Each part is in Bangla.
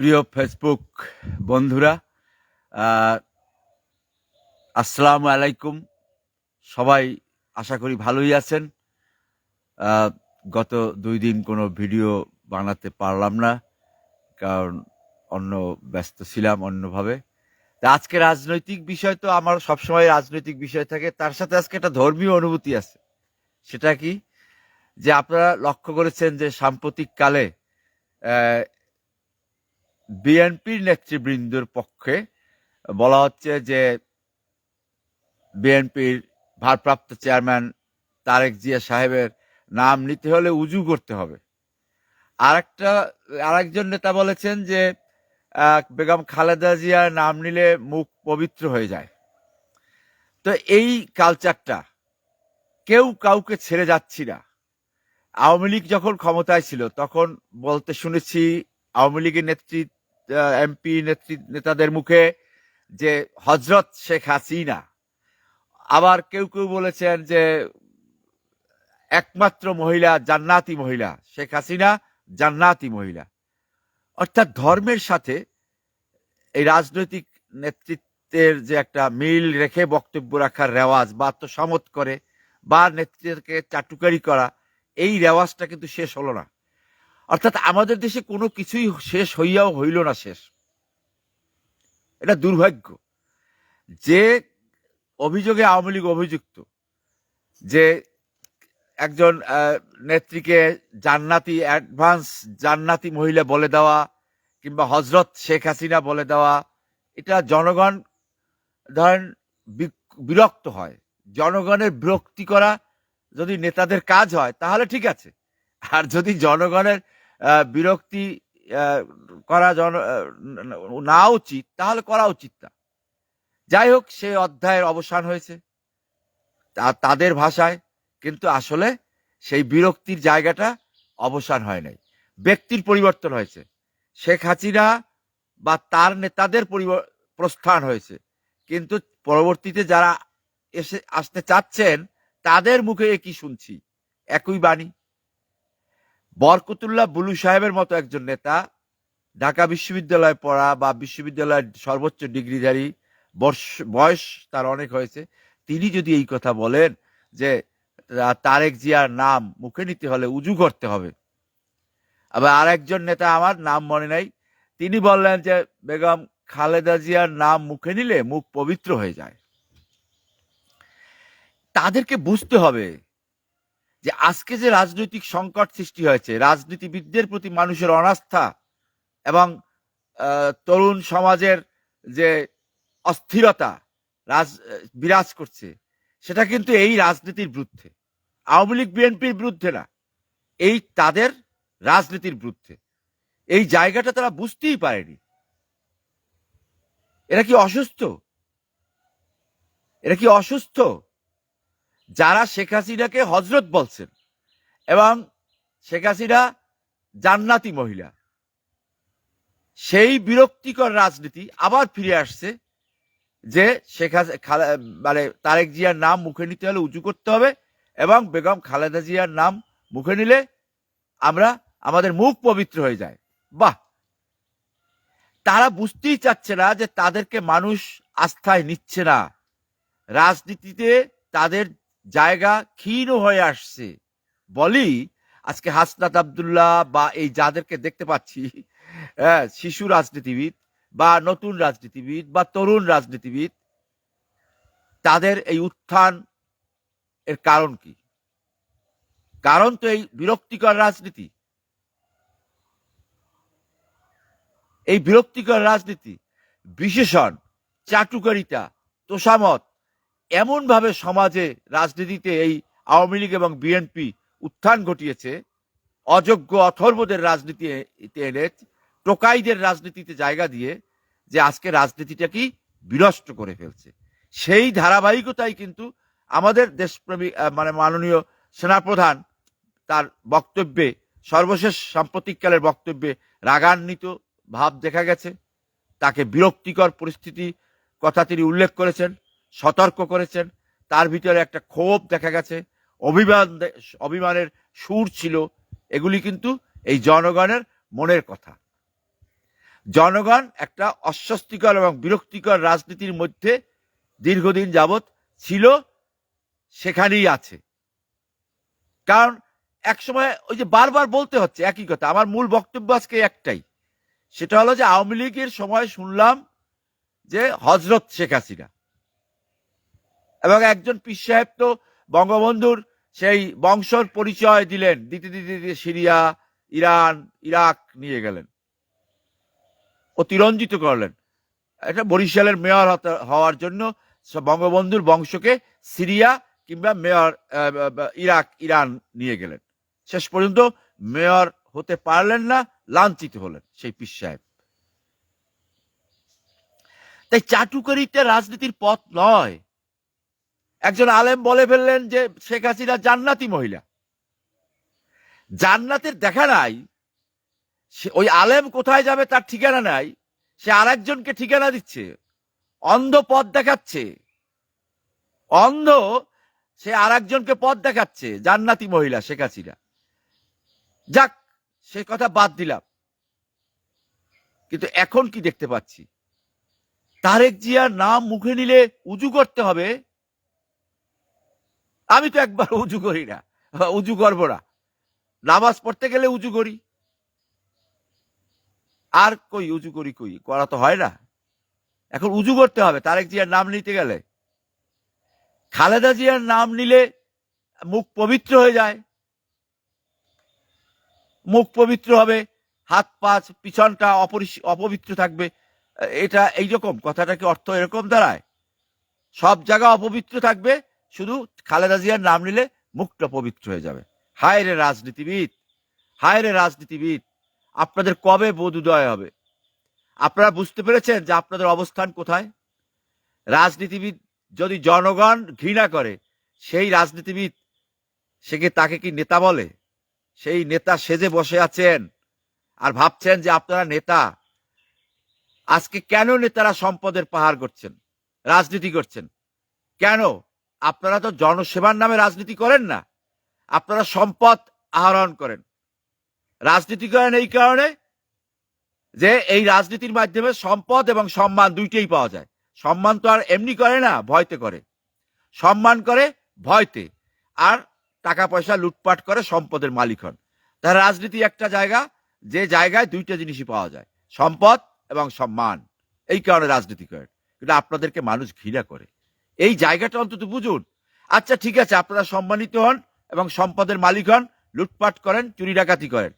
প্রিয় ফেসবুক বন্ধুরা আসসালামু আলাইকুম। সবাই আশা করি ভালোই আছেন। গত দুই দিন কোনো ভিডিও বানাতে পারলাম না, কারণ অন্য ব্যস্ত ছিলাম অন্যভাবে। আজকে রাজনৈতিক বিষয় তো আমার সবসময় রাজনৈতিক বিষয় থাকে, তার সাথে আজকে একটা ধর্মীয় অনুভূতি আছে। সেটা কি? যে আপনারা লক্ষ্য করেছেন যে সাম্প্রতিক কালে বিএনপির নেতৃবৃন্দর পক্ষে বলা হচ্ছে যে বিএনপির ভারপ্রাপ্ত চেয়ারম্যান তারেক জিয়া সাহেবের নাম নিতে হলে উজু করতে হবে। আরেকটা, আরেকজন নেতা বলেছেন যে বেগম খালেদা জিয়ার নাম নিলে মুখ পবিত্র হয়ে যায়। তো এই কালচারটা কেউ কাউকে ছেড়ে যাচ্ছি না। আওয়ামী লীগ যখন ক্ষমতায় ছিল, তখন বলতে শুনেছি আওয়ামী লীগের নেত্রী এমপি নেত্রী, নেতাদের মুখে যে হজরত শেখ হাসিনা। আবার কেউ কেউ বলেছেন যে একমাত্র মহিলা জান্নাতি মহিলা শেখ হাসিনা, জান্নাতি মহিলা। অর্থাৎ ধর্মের সাথে এই রাজনৈতিক নেতৃত্বের যে একটা মিল রেখে বক্তব্য রাখার রেওয়াজ বা আত্মসমত করে বা নেতৃত্বকে চাটুকারি করা, এই রেওয়াজটা কিন্তু শেষ হলো না। অর্থাৎ আমাদের দেশে কোনো কিছুই শেষ হইয়াও হইল না শেষ। এটা দুর্ভাগ্য। যে অভিযোগে আওয়ামী লীগ অভিযুক্ত, যে একজন নেত্রীকে জান্নাতি অ্যাডভান্স জান্নাতি মহিলা বলে দেওয়া কিংবা হজরত শেখ হাসিনা বলে দেওয়া, এটা জনগণ, ধরেন বিরক্ত হয়। জনগণের বিরক্তি করা যদি নেতাদের কাজ হয়, তাহলে ঠিক আছে। আর যদি জনগণের বিরক্তি করা জন না উচিত, তাহলে করা উচিত না। যাই হোক, সে অধ্যায়ের অবসান হয়েছে তাদের ভাষায়, কিন্তু আসলে সেই বিরক্তির জায়গাটা অবসান হয় নাই। ব্যক্তির পরিবর্তন হয়েছে। শেখ হাসিনা বা তার নেতাদের প্রস্থান হয়েছে। কিন্তু পরবর্তীতে যারা এসে, আসতে চাচ্ছেন, তাদের মুখে এ কি শুনছি? একই বাণী। বরকতুল্লাহ বুলু সাহেবের মতো একজন নেতা ঢাকা বিশ্ববিদ্যালয়ে পড়া বা বিশ্ববিদ্যালয়ের সর্বোচ্চ ডিগ্রিধারী, বর্ষ- বয়স তার অনেক হয়েছে। তিনি যদি এই কথা বলেন যে তারেক জিয়ার নাম মুখে নিতে হলে উজু করতে হবে। আবার আরেকজন নেতা আমার নাম মনে নাই। তিনি বললেন যে, বেগম খালেদা জিয়ার নাম মুখে নিলে মুখ পবিত্র হয়ে যায়। তাদেরকে বুঝতে হবে যে আজকে যে রাজনৈতিক সংকট সৃষ্টি হয়েছে, রাজনীতিবিদদের প্রতি মানুষের অনাস্থা এবং তরুণ সমাজের যে অস্থিরতা রাজ, বিরাজ করছে, সেটা কিন্তু এই রাজনীতির বিরুদ্ধে। আওয়ামী লীগ, বিএনপির বিরুদ্ধে না, এই তাদের রাজনীতির বিরুদ্ধে। এই জায়গাটা তারা বুঝতেই পারেনি। এরা কি অসুস্থ? এরা কি অসুস্থ? যারা শেখ হাসিনাকে হজরত বলছেন এবং শেখ হাসিনা জান্নাতি মহিলা, সেই বিরক্তিকর রাজনীতি আবার ফিরে আসছে যে শেখ মানে তারেক জিয়ার নাম মুখে নিতে হলে উঁচু করতে হবে এবং বেগম খালেদা জিয়ার নাম মুখে নিলে আমরা, আমাদের মুখ পবিত্র হয়ে যায়। বাহ! তারা বুঝতেই চাচ্ছে না যে তাদেরকে মানুষ আস্থায় নিচ্ছে না। রাজনীতিতে তাদের জায়গা ক্ষীণ হয়ে আসছে। বলি আজকে হাসনাত আবদুল্লাহ বা এই যাদেরকে দেখতে পাচ্ছি হ্যাঁ, শিশু রাজনীতিবিদ বা নতুন রাজনীতিবিদ বা তরুণ রাজনীতিবিদ তাদের এই উত্থান এর কারণ কি? কারণ তো এই বিরক্তিকর রাজনীতি। এই বিরক্তিকর রাজনীতি বিশেষণ চাটুকারিতা তোষামত এমনভাবে সমাজে, রাজনীতিতে এই আওয়ামী লীগ এবং বিএনপি উত্থান ঘটিয়েছে, অযোগ্য অথর্বদের রাজনীতিতে এনে, টোকাইদের রাজনীতিতে জায়গা দিয়ে যে আজকে রাজনীতিটা কি বিনষ্ট করে ফেলছে। সেই ধারাবাহিকতাই কিন্তু আমাদের দেশপ্রেমী মানে মাননীয় সেনাপ্রধান তার বক্তব্যে, সর্বশেষ সাম্প্রতিককালের বক্তব্যে রাগান্বিত ভাব দেখা গেছে। তাকে বিরক্তিকর পরিস্থিতি কথা তিনি উল্লেখ করেছেন। সতর্ক করেছেন। তার ভিতরে একটা ক্ষোভ দেখা গেছে। অভিমান অভিমানের সুর ছিল। এগুলি কিন্তু এই জনগণের মনের কথা। জনগণ একটা অস্বস্তিকর এবং বিরক্তিকর রাজনীতির মধ্যে দীর্ঘদিন যাবৎ ছিল, সেখানেই আছে। কারণ একসময় ওই যে বারবার বলতে হচ্ছে, একই কথা, আমার মূল বক্তব্য আজকে একটাই। সেটা হলো যে আওয়ামী লীগের সময় শুনলাম যে হজরত শেখ হাসিনা এবং একজন পীর সাহেব তো বঙ্গবন্ধুর সেই বংশর পরিচয় দিলেন। দিতে দিতে দিতে সিরিয়া, ইরান, ইরাক নিয়ে গেলেন। অতিরঞ্জিত করলেন। এটা বরিশালের মেয়র হওয়ার জন্য বঙ্গবন্ধুর বংশকে সিরিয়া কিংবা মেয়র ইরাক, ইরান নিয়ে গেলেন। শেষ পর্যন্ত মেয়র হতে পারলেন না, লাঞ্ছিত হলেন সেই পীর সাহেব। তাই চাটুকারিতে রাজনীতির পথ নয়। একজন আলেম বলে ফেললেন যে শেখ হাসিনা জান্নাতি মহিলা। জান্নাতের দেখা নাই ওই আলেম কোথায় যাবে তার ঠিকানা নাই, সে আরেকজনকে ঠিকানা দিচ্ছে, অন্ধ পথ দেখাচ্ছে, অন্ধ সে আরেকজনকে পথ দেখাচ্ছে, জান্নাতি মহিলা শেখ হাসিনা। যাক, সে কথা বাদ দিলাম। কিন্তু এখন কি দেখতে পাচ্ছি? তারেক জিয়ার নাম মুখে নিলে উজু করতে হবে। আমি তো একবার উজু করি না। উজু করব না। নামাজ পড়তে গেলে উজু করি। আর কই উজু করি কই? করা তো হয় না। এখন উজু করতে হবে। তারেক জিয়ার নাম নিতে গেলে। খালেদা জিয়ার নাম নিলে মুখ পবিত্র হয়ে যায়। মুখ পবিত্র হবে। হাত পাঁচ পিছনটা অপবিত্র থাকবে। এটা এইরকম। কথাটা কি অর্থ এরকম দাঁড়ায়? সব জায়গা অপবিত্র থাকবে। শুধু খালেদা জিয়ার নাম নিলে মুখটা পবিত্র হয়ে যাবে। হায় রে রাজনীতিবিদ, হায় রে রাজনীতিবিদ, আপনাদের কবে বোধোদয় হবে? আপনারা বুঝতে পেরেছেন যে আপনাদের অবস্থান কোথায়? রাজনীতিবিদ যদি জনগণ ঘৃণা করে, সেই রাজনীতিবিদ, সে কি তাকে কি নেতা বলে? সেই নেতা সেজে বসে আছেন আর ভাবছেন যে আপনারা নেতা। আজকে কেন নেতারা সম্পদের পাহাড় করছেন রাজনীতি করছেন? কেন? আপনারা তো জনসেবার নামে রাজনীতি করেন না। আপনারা সম্পদ আহরণ করেন। রাজনীতি করেন এই কারণে যে এই রাজনীতির মাধ্যমে সম্পদ এবং সম্মান দুইটাই পাওয়া যায়। সম্মান তো আর এমনি করে না, ভয়তে করে। সম্মান করে, ভয়তে। আর টাকা পয়সা লুটপাট করে সম্পদের মালিক হন। তার রাজনীতি একটা জায়গা, যে জায়গায় দুইটা জিনিসই পাওয়া যায়, সম্পদ এবং সম্মান। এই কারণে রাজনীতি করেন। কিন্তু আপনাদেরকে মানুষ ঘৃণা করে। এই জায়গাটা অন্তত বুঝুন। আচ্ছা ঠিক আছে, আপনারা সম্মানিত হন এবং সম্পদের মালিক হন, লুটপাট করেন, চুরি ডাকাতি করেন,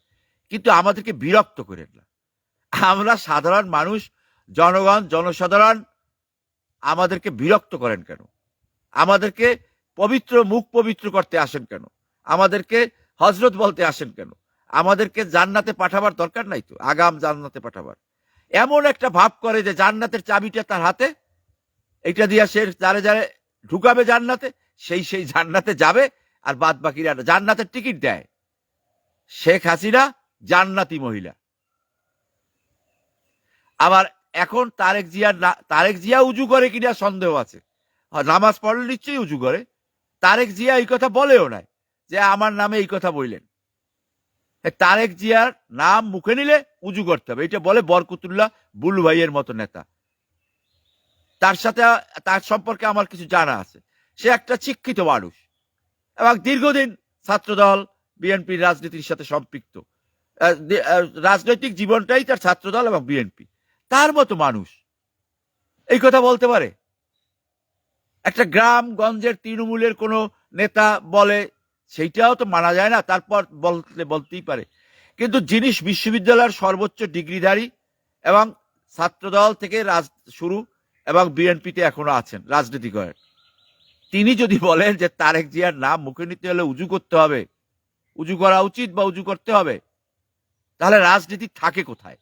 কিন্তু আমাদেরকে বিরক্ত করেন না। আমরা সাধারণ মানুষ, জনগণ, জনসাধারণ, আমাদেরকে বিরক্ত করেন কেন? আমাদেরকে পবিত্র মুখ পবিত্র করতে আসেন কেন? আমাদেরকে হজরত বলতে আসেন কেন? আমাদেরকে জান্নাতে পাঠাবার দরকার নাই তো? আগাম জান্নাতে পাঠাবার। এমন একটা ভাব করে যে জান্নাতের চাবিটা তার হাতে এইটা দিয়া সে যারে যারে ঢুকাবে জান্নাতে, সেই সেই জান্নাতে যাবে আর বাদ বাকিরা জান্নাতের টিকিট দেয়। শেখ হাসিনা জান্নাতি মহিলা। আবার এখন তারেক জিয়া তারেক জিয়া উজু করে কিনা সন্দেহ আছে। নামাজ পড়লে নিশ্চয়ই উজু করে। তারেক জিয়া এই কথা বলেও নাই যে আমার নামে এই কথা বললেন। তারেক জিয়ার নাম মুখে নিলে উজু করতে হবে। এটা বলে বরকুতুল্লাহ বুলু ভাইয়ের মতো নেতা। তার সাথে, তার সম্পর্কে আমার কিছু জানা আছে। সে একটা শিক্ষিত মানুষ এবং দীর্ঘদিন ছাত্রদল বিএনপির রাজনীতির সাথে সম্পৃক্ত। রাজনৈতিক জীবনটাই তার ছাত্রদল এবং বিএনপি। তার মতো মানুষ। এই কথা বলতে পারে? একটা গ্রাম গঞ্জের তৃণমূলের কোনো নেতা বলে, সেইটাও তো মানা যায় না, তারপর বলতে, বলতেই পারে। কিন্তু জিনিস বিশ্ববিদ্যালয়ের সর্বোচ্চ ডিগ্রিধারী এবং ছাত্রদল থেকে রাজ, শুরু এবং বিএনপিতে এখনও আছেন রাজনীতি করেন তিনি যদি বলেন যে তারেক জিয়ার নাম মুখে নিতে হলে উজু করতে হবে, উজু করা উচিত বা উজু করতে হবে, তাহলে রাজনীতি থাকে কোথায়?